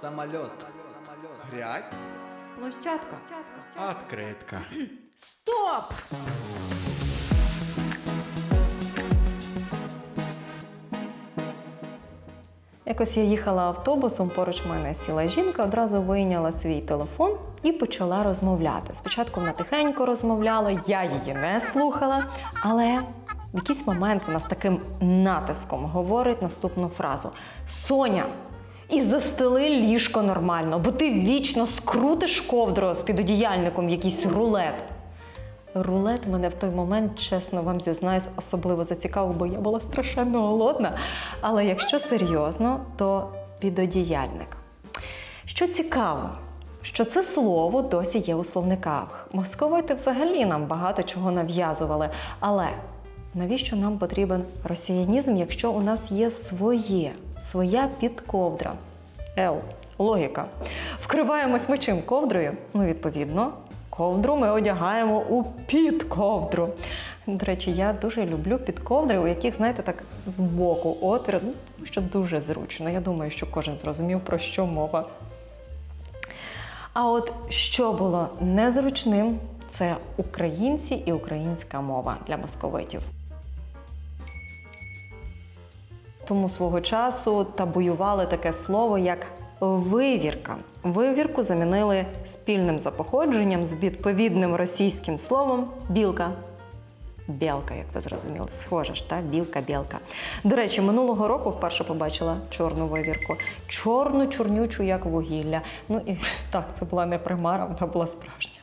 Самолет. Грязь? Площадка. Откритка. Стоп! Якось я їхала автобусом, поруч мене сіла жінка, одразу вийняла свій телефон і почала розмовляти. Спочатку вона тихенько розмовляла, я її не слухала, але в якийсь момент вона з таким натиском говорить наступну фразу: Соня, і застели ліжко нормально, бо ти вічно скрутиш ковдру з підодіяльником якийсь рулет. Рулет мене в той момент, чесно вам зізнаюсь, особливо зацікавив, бо я була страшенно голодна. Але якщо серйозно, то підодіяльник. Що цікаво, що це слово досі є у словниках. Московити взагалі нам багато чого нав'язували. Але навіщо нам потрібен росіянізм, якщо у нас є своє, своя підковдра? Ел, логіка. Вкриваємось ми чим ковдрою? Ну, відповідно, ковдру ми одягаємо у підковдру. До речі, я дуже люблю підковдри, у яких, знаєте, так збоку отвір, ну, що дуже зручно. Я думаю, що кожен зрозумів, про що мова. А от що було незручним, це українці і українська мова для московитів. Тому свого часу табуювали таке слово як вивірка. Вивірку замінили спільним за походженням з відповідним російським словом білка. Білка, як ви зрозуміли, Схоже ж, та білка-білка. До речі, минулого року вперше побачила чорну вивірку. Чорну, чорнючу, як вугілля. Ну і так, це була не примара, вона була справжня.